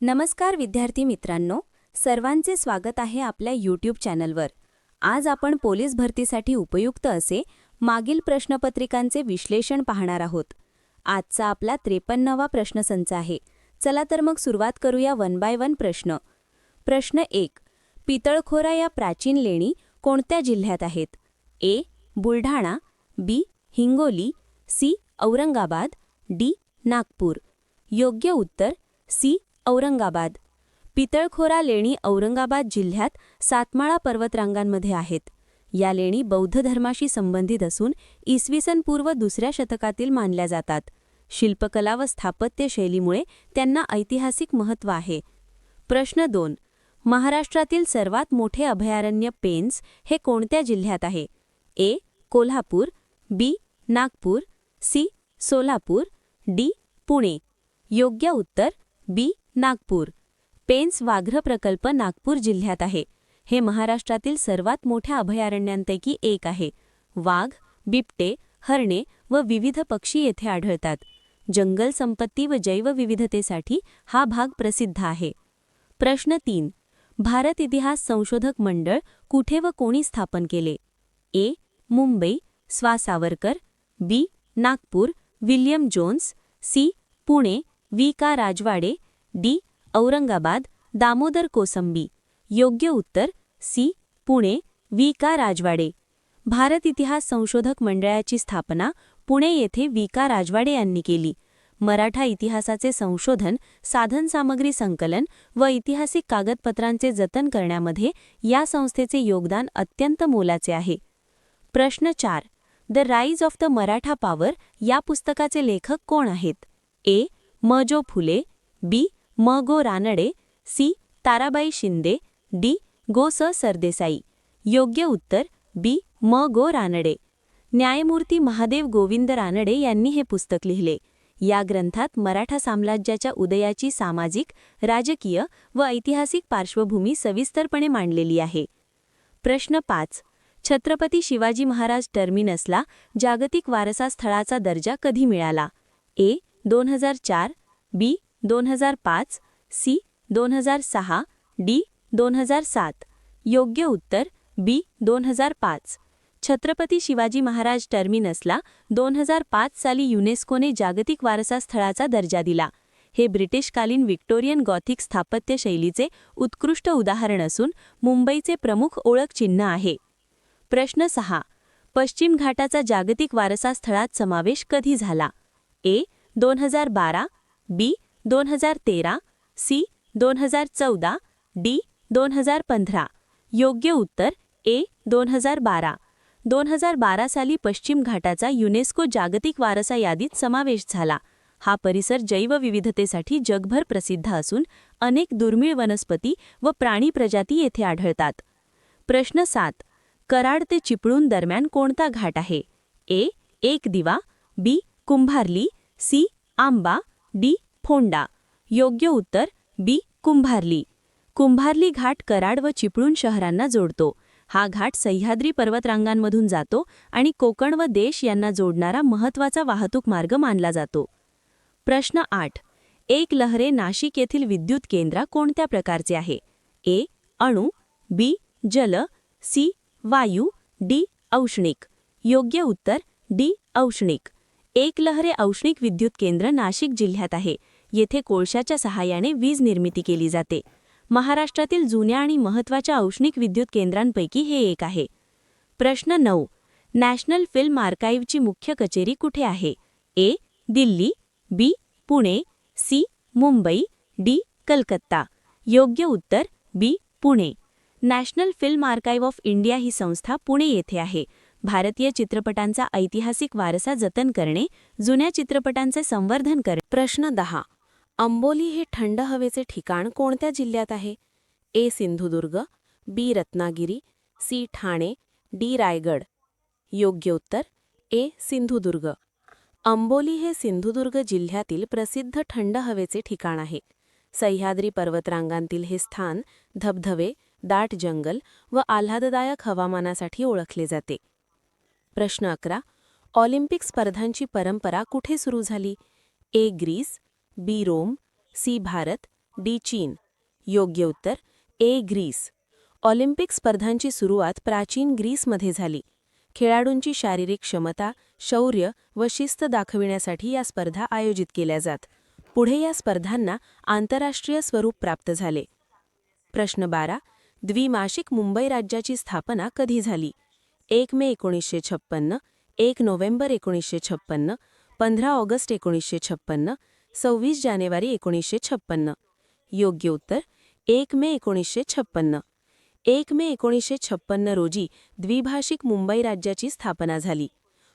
नमस्कार विद्यार्थी मित्रांनो सर्वांचे स्वागत आहे आपल्या यूट्यूब चॅनलवर. आज आपण पोलीस भरतीसाठी उपयुक्त असे मागील प्रश्नपत्रिकांचे विश्लेषण पाहणार आहोत. आजचा आपला त्रेपन्नवा प्रश्नसंच आहे. चला तर मग सुरुवात करूया वन बाय वन प्रश्न. प्रश्न एक पितळखोरा या प्राचीन लेणी कोणत्या जिल्ह्यात आहेत? A Buldhana B Hingoli C Aurangabad D Nagpur. योग्य उत्तर सी औरंगाबाद. पितळखोरा लेणी औरंगाबाद जिल्ह्यात सातमाळा पर्वतरांगांमध्ये आहेत. या लेणी बौद्ध धर्माशी संबंधित असून इसवी सन पूर्व दुसऱ्या शतकातील मानल्या जातात. शिल्पकला व स्थापत्य शैलीमुळे त्यांना ऐतिहासिक महत्त्व आहे. प्रश्न दोन. महाराष्ट्रातील सर्वात मोठे अभयारण्य पेन्स हे कोणत्या जिल्ह्यात आहे? A. Kolhapur B. Nagpur C. Solapur D. Pune. योग्य उत्तर बी. नागपूर. पेन्स वाघ्र प्रकल्प नागपूर जिल्ह्यात आहे. हे महाराष्ट्रातील सर्वात मोठ्या अभयारण्यांपैकी एक आहे. वाघ बिबटे हरणे व विविध पक्षी येथे आढळतात. जंगल संपत्ती व जैवविविधतेसाठी हा भाग प्रसिद्ध आहे. प्रश्न तीन. भारत इतिहास संशोधक मंडळ कुठे व कोणी स्थापन केले? ए. मुंबई स्वा Savarkar B. Nagpur William Jones. C. Pune we का. राजवाडे. डी. औरंगाबाद दामोदर कोसंबी. योग्य उत्तर सी. पुणे वी का. राजवाडे. भारत इतिहास संशोधक मंडळाची स्थापना पुणे येथे वी का. राजवाडे यांनी केली. मराठा इतिहासाचे संशोधन साधनसामग्री संकलन व ऐतिहासिक कागदपत्रांचे जतन करण्यामध्ये या संस्थेचे योगदान अत्यंत मोलाचे आहे. प्रश्न चार. The rise of the Maratha power या पुस्तकाचे लेखक कोण आहेत? ए. म. जो. फुले बी. म गो रानडे सी ताराबाई शिंदे डी गो स सरदेसाई. योग्य उत्तर बी म गो रानडे. न्यायमूर्ती महादेव गोविंद रानडे यांनी हे पुस्तक लिहिले. या ग्रंथात मराठा साम्राज्याच्या उदयाची सामाजिक राजकीय व ऐतिहासिक पार्श्वभूमी सविस्तरपणे मांडलेली आहे. प्रश्न पाच. छत्रपती शिवाजी महाराज टर्मिनसला जागतिक वारसा स्थळाचा दर्जा कधी मिळाला? ए दोन हजार चार बी दोन हजार पाच सी दोन हजार सहा डी दोन हजार सात. योग्य उत्तर बी दोन हजार पाच. छत्रपती शिवाजी महाराज टर्मिनसला दोन हजार पाच साली युनेस्कोने जागतिक वारसा स्थळाचा दर्जा दिला. हे ब्रिटिशकालीन व्हिक्टोरियन गॉथिक स्थापत्य शैलीचे उत्कृष्ट उदाहरण असून मुंबईचे प्रमुख ओळखचिन्ह आहे. प्रश्न सहा. पश्चिम घाटाचा जागतिक वारसा स्थळात समावेश कधी झाला? ए दोन हजार बारा बी दोन हजार तेरा सी दोन हजार चौदा डी दोन हजार पंधरा. योग्य उत्तर ए दोन हजार बारा. दोन हजार बारा साली पश्चिम घाटाचा युनेस्को जागतिक वारसा यादीत समावेश झाला. हा परिसर जैवविविधतेसाठी जगभर प्रसिद्ध असून अनेक दुर्मिळ वनस्पती व प्राणी प्रजाती येथे आढळतात. प्रश्न सात. कराड ते चिपळूण दरम्यान कोणता घाट आहे? ए एक दिवा B Kumbharli C Amba D Phonda. योग्य उत्तर बी कुंभारली. कुंभारली घाट कराड व चिपळूण शहरांना जोडतो. हा घाट सह्याद्री पर्वतरांगांमधून जातो आणि कोकण व देश यांना जोडणारा महत्त्वाचा वाहतूक मार्ग मानला जातो. प्रश्न आठ. एक लहरे नाशिक येथील विद्युत केंद्र कोणत्या प्रकारचे आहे? ए अणू बी जल सी वायू डी औष्णिक. योग्य उत्तर डी औष्णिक. एक लहरे औष्णिक विद्युत केंद्र नाशिक जिल्ह्यात आहे. येथे कोळशाच्या सहाय्याने वीज निर्मिती केली जाते. महाराष्ट्रातील जुन्या आणि महत्त्वाच्या औष्णिक विद्युत केंद्रांपैकी हे एक आहे. प्रश्न नऊ. नॅशनल फिल्म आर्काईव्हची मुख्य कचेरी कुठे आहे? A. Delhi B. Pune C. Mumbai D. Calcutta. योग्य उत्तर B. Pune. National film archive of India ही संस्था पुणे येथे आहे. भारतीय चित्रपटांचा ऐतिहासिक वारसा जतन करणे जुन्या चित्रपटांचे संवर्धन करणे. प्रश्न दहा. अंबोली हे थंड हवेचे ठिकाण कोणत्या जिल्ह्यात आहे? A. Sindhudurg B. Ratnagiri C. Thane D. Raigad. योग्य उत्तर ए. सिंधुदुर्ग. अंबोली हे सिंधुदुर्ग जिल्ह्यातील प्रसिद्ध थंड हवेचे ठिकाण आहे. सह्याद्री पर्वतरांगांतील हे स्थान धबधबे दाट जंगल व आल्हाददायक हवामानासाठी ओळखले जाते. प्रश्न अकरा. ऑलिम्पिक स्पर्धांची परंपरा कुठे सुरू झाली? A. Greece B Rome C Bharat D China. योग्य उत्तर ए ग्रीस. ऑलिम्पिक स्पर्धांची सुरुवात प्राचीन ग्रीसमध्ये झाली. खेळाडूंची शारीरिक क्षमता शौर्य व शिस्त दाखविण्यासाठी या स्पर्धा आयोजित केल्या जात. पुढे या स्पर्धांना आंतरराष्ट्रीय स्वरूप प्राप्त झाले. प्रश्न बारा. द्विमासिक मुंबई राज्याची स्थापना कधी झाली? एक मे एकोणीसशे छप्पन्न एक नोव्हेंबर एकोणीसशे छप्पन्न पंधरा ऑगस्ट एकोणीसशे छप्पन्न सव्वीस जानेवारी एकोणीसशे छप्पन्न. योग्य उत्तर एक मे एकोणीसशे छप्पन्न. एक मे एकोणीसशे छप्पन्न रोजी द्विभाषिक मुंबई राज्याची स्थापना झाली.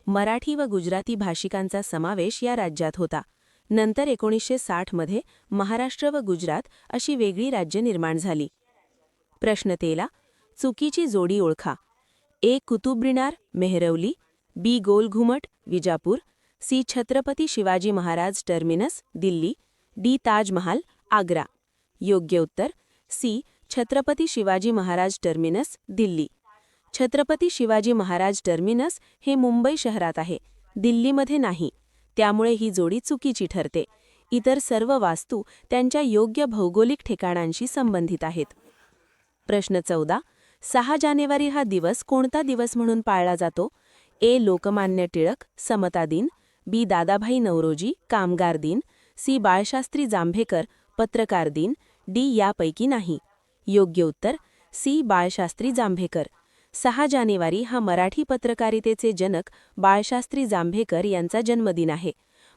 मराठी व गुजराती भाषिकांचा समावेश या राज्यात होता. नंतर एकोणीसशे साठमध्ये महाराष्ट्र व गुजरात अशी वेगळी राज्य निर्माण झाली. प्रश्न तेला चुकीची जोडी ओळखा. A. Qutub Minar Mehrauli B. Golghumat Vijapur C. Chhatrapati Shivaji Maharaj terminus Delhi. D. Taj Mahal Agra. योग्य उत्तर C. Chhatrapati Shivaji Maharaj terminus Delhi. Chhatrapati Shivaji Maharaj terminus हे मुंबई शहरात आहे. दिल्लीमध्ये नाही. त्यामुळे ही जोडी चुकीची ठरते. इतर सर्व वास्तू त्यांच्या योग्य भौगोलिक ठिकाणांशी संबंधित आहेत. प्रश्न चौदा. सहा जानेवारी हा दिवस कोणता दिवस म्हणून पाळला जातो? ए. लोकमान्य टिळक समता दिन बी दादाभाई नवरोजी कामगार दिन सी बाळशास्त्री जांभेकर पत्रकार दिन डी यापैकी नाही. योग्य उत्तर सी बाळशास्त्री जांभेकर. सहा जानेवारी हा मराठी पत्रकारितेचे जनक बाळशास्त्री जांभेकर यांचा जन्मदिन आहे.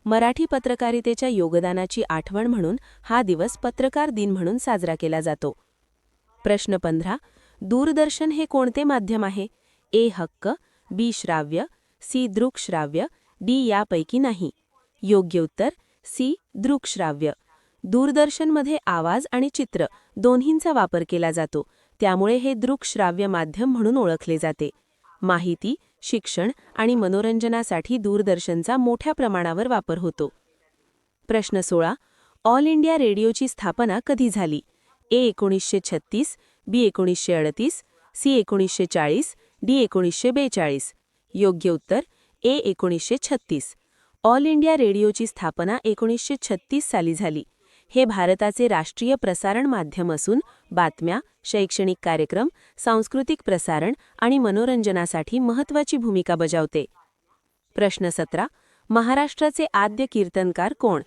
मराठी पत्रकारितेच्या योगदानाची आठवण म्हणून हा दिवस पत्रकार दिन म्हणून साजरा केला जातो. प्रश्न पंधरा दूरदर्शन हे कोणते माध्यम आहे? ए हक्क बी श्राव्य सी दृकश्राव्य डी यापैकी नाही. योग्य उत्तर सी दृकश्राव्य. दूरदर्शनमध्ये आवाज आणि चित्र दोन्हींचा वापर केला जातो. त्यामुळे हे दृकश्राव्य माध्यम म्हणून ओळखले जाते. माहिती शिक्षण आणि मनोरंजनासाठी दूरदर्शनचा मोठ्या प्रमाणावर वापर होतो. प्रश्न सोळा. ऑल इंडिया रेडिओची स्थापना कधी झाली? ए एकोणीसशे छत्तीस बी एकोणीसशे अडतीस सी एकोणीसशे चाळीस डी एकोणीसशे बेचाळीस. योग्य उत्तर ए एकोणीसशे छत्तीस. ऑल इंडिया रेडिओची स्थापना एकोणीसशे छत्तीस साली झाली. हे भारताचे राष्ट्रीय प्रसारण माध्यम असून बातम्या शैक्षणिक कार्यक्रम सांस्कृतिक प्रसारण आणि मनोरंजनासाठी महत्त्वाची भूमिका बजावते. प्रश्न सतरा. महाराष्ट्राचे आद्य कीर्तनकार कोण?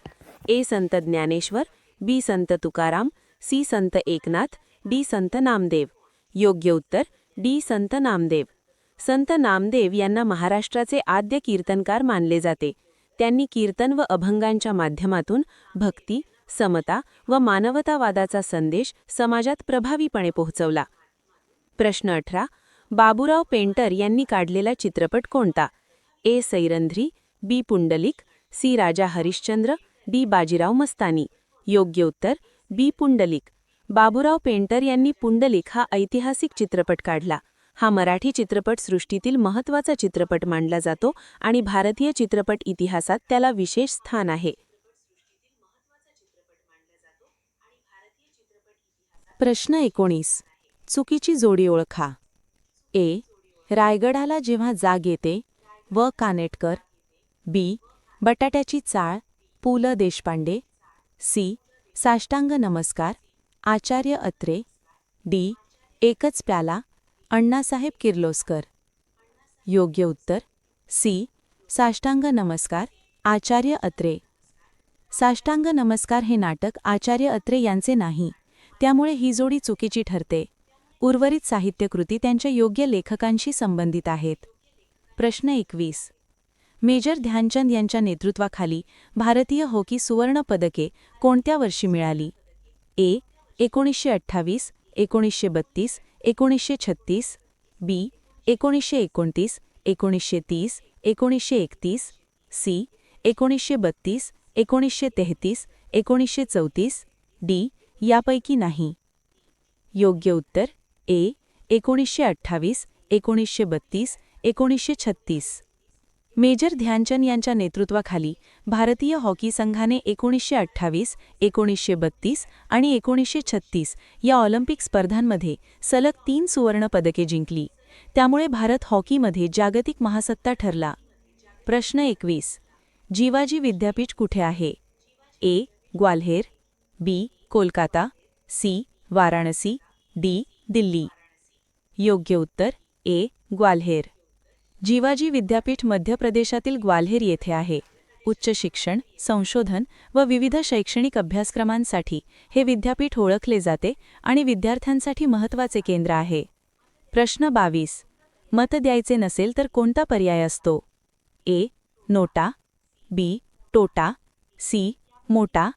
ए संत ज्ञानेश्वर बी संत तुकाराम सी संत एकनाथ डी संत नामदेव. योग्य उत्तर डी संत नामदेव. संत नामदेव यांना महाराष्ट्राचे आद्य कीर्तनकार मानले जाते. त्यांनी कीर्तन व अभंगांच्या माध्यमातून भक्ती समता व मानवतावादाचा संदेश समाजात प्रभावीपणे पोहोचवला. प्रश्न अठरा. बाबूराव पेंटर यांनी काढलेला चित्रपट कोणता? A. Sairandhri B. Pundalik C. Raja Harishchandra D. Bajirao Mastani. योग्य उत्तर बी. पुंडलिक. बाबूराव पेंटर यांनी पुंडलिक हा ऐतिहासिक चित्रपट काढला. हा मराठी चित्रपटसृष्टीतील महत्त्वाचा चित्रपट मानला जातो आणि भारतीय चित्रपट इतिहासात त्याला विशेष स्थान आहे. प्रश्न एकोणीस. चुकीची जोडी ओळखा. ए. रायगडाला जेव्हा जाग येते व कानेटकर. बी. बटाट्याची चाळ पु ल देशपांडे. सी. साष्टांग नमस्कार आचार्य अत्रे. डी. एकच प्याला अण्णासाहेब किर्लोस्कर. योग्य उत्तर सी. साष्टांग नमस्कार आचार्य अत्रे. साष्टांग नमस्कार हे नाटक आचार्य अत्रे यांचे नाही त्यामुळे ही जोडी चुकीची ठरते. उर्वरित साहित्यकृती त्यांच्या योग्य लेखकांशी संबंधित आहेत. प्रश्न एकवीस. मेजर ध्यानचंद यांच्या नेतृत्वाखाली भारतीय हॉकी सुवर्ण पदके कोणत्या वर्षी मिळाली? ए. एकोणीसशे अठ्ठावीस एकोणीसशे बत्तीस एकोणीसशे छत्तीस बी एकोणीसशे एकोणतीस एकोणीसशे तीस एकोणीसशे एकतीस सी एकोणीसशे बत्तीस एकोणीसशे तेहतीस एकोणीसशे चौतीस डी यापैकी नाही. योग्य उत्तर ए एकोणीसशे अठ्ठावीस एकोणीसशे बत्तीस एकोणीसशे छत्तीस. मेजर ध्यानचंद यांच्या नेतृत्वाखाली भारतीय हॉकी संघाने एकोणीसशे अठ्ठावीस एकोणीसशे बत्तीस आणि एकोणीसशे छत्तीस या ऑलिम्पिक स्पर्धांमध्ये सलग तीन सुवर्ण पदके जिंकली. त्यामुळे भारत हॉकीमध्ये जागतिक महासत्ता ठरला. प्रश्न एकवीस. जीवाजी विद्यापीठ कुठे आहे? A. Gwalior B. Kolkata C. Varanasi D. Delhi. योग्य उत्तर ए. ग्वाल्हेर. जीवाजी विद्यापीठ मध्य प्रदेशातील ग्वाल्हेर येथे आहे. उच्च शिक्षण संशोधन व विविध शैक्षणिक अभ्यासक्रमांसाठी हे विद्यापीठ ओळखले जाते आणि विद्यार्थ्यांसाठी महत्त्वाचे केंद्र आहे. प्रश्न बावीस. मत द्यायचे नसेल तर कोणता पर्याय असतो? ए. नोटा बी. टोटा सी. मोटा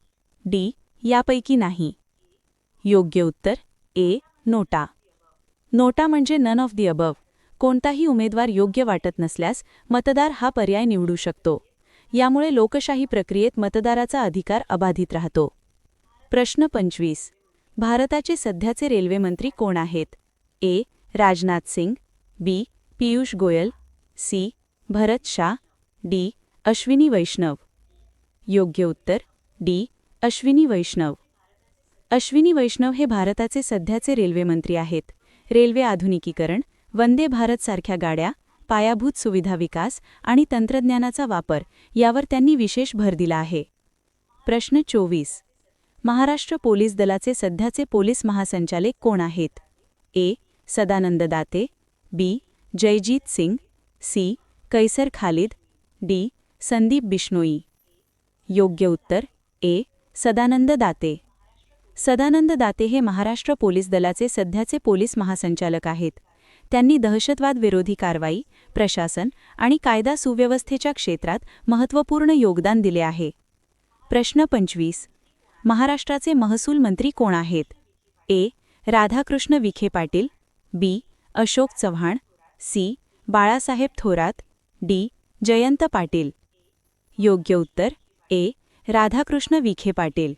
डी. यापैकी नाही. योग्य उत्तर ए. नोटा. नोटा म्हणजे नन ऑफ दी अबव कोणताही उमेदवार योग्य वाटत नसल्यास मतदार हा पर्याय निवडू शकतो. यामुळे लोकशाही प्रक्रियेत मतदाराचा अधिकार अबाधित राहतो. प्रश्न पंचवीस. भारताचे सध्याचे रेल्वेमंत्री कोण आहेत? A. Rajnath Singh B. Piyush Goyal C. Bharat Shah D. Ashwini Vaishnaw. योग्य उत्तर डी. अश्विनी वैष्णव. अश्विनी वैष्णव हे भारताचे सध्याचे रेल्वेमंत्री आहेत. रेल्वे आधुनिकीकरण वंदे भारत सारख्या गाड्या पायाभूत सुविधा विकास आणि तंत्रज्ञानाचा वापर यावर त्यांनी विशेष भर दिला आहे. प्रश्न चोवीस. महाराष्ट्र पोलीस दलाचे सध्याचे पोलीस महासंचालक कोण आहेत? A. Sadanand Date B. Jayjeet Singh C. Qaiser Khalid D. Sandeep Bishnoi. योग्य उत्तर ए. सदानंद दाते. सदानंद दाते हे महाराष्ट्र पोलीस दलाचे सध्याचे पोलीस महासंचालक आहेत. त्यांनी दहशतवाद विरोधी कारवाई प्रशासन आणि कायदा सुव्यवस्थेच्या क्षेत्रात महत्त्वपूर्ण योगदान दिले आहे. प्रश्न पंचवीस. महाराष्ट्राचे महसूल मंत्री कोण आहेत? A. Radhakrishna Vikhe Patil B. Ashok Chavan C. Balasaheb Thorat D. Jayant Patil. योग्य उत्तर ए. राधाकृष्ण विखे पाटील.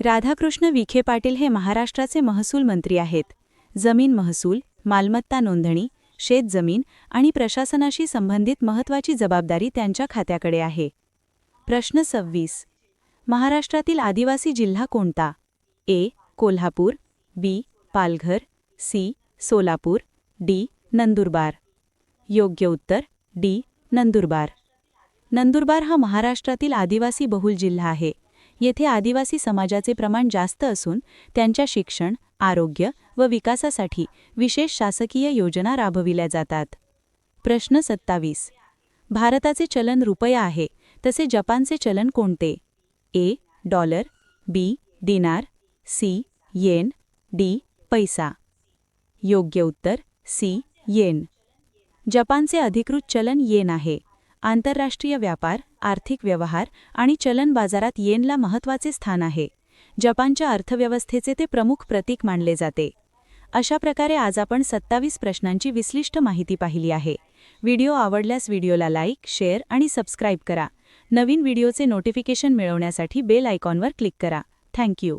राधाकृष्ण विखे पाटील हे महाराष्ट्राचे महसूल मंत्री आहेत. जमीन महसूल मालमत्ता नोंदणी शेतजमीन आणि प्रशासनाशी संबंधित महत्त्वाची जबाबदारी त्यांच्या खात्याकडे आहे. प्रश्न सव्वीस. महाराष्ट्रातील आदिवासी जिल्हा कोणता? A. Kolhapur B. Palghar C. Solapur D. Nandurbar. योग्य उत्तर डी. नंदुरबार. नंदुरबार हा महाराष्ट्रातील आदिवासी बहुल जिल्हा आहे. येथे आदिवासी समाजाचे प्रमाण जास्त असून त्यांच्या शिक्षण आरोग्य व विकासासाठी विशेष शासकीय योजना राबविल्या जातात. प्रश्न सत्तावीस. भारताचे चलन रुपया आहे तसे जपानचे चलन कोणते? ए डॉलर बी दिनार सी येन डी पैसा. योग्य उत्तर सी येन. जपानचे अधिकृत चलन येन आहे. आंतरराष्ट्रीय व्यापार आर्थिक व्यवहार आणि चलन बाजारात येनला महत्त्वाचे स्थान आहे. जपानच्या अर्थव्यवस्थेचे ते प्रमुख प्रतीक मानले जाते. अशा प्रकारे आज आपण सत्तावीस प्रश्नांची विश्लिष्ट माहिती पाहिली आहे. व्हिडिओ आवडल्यास व्हिडिओला लाईक शेअर आणि सबस्क्राईब करा. नवीन व्हिडिओचे नोटिफिकेशन मिळवण्यासाठी बेल आयकॉनवर क्लिक करा. Thank you.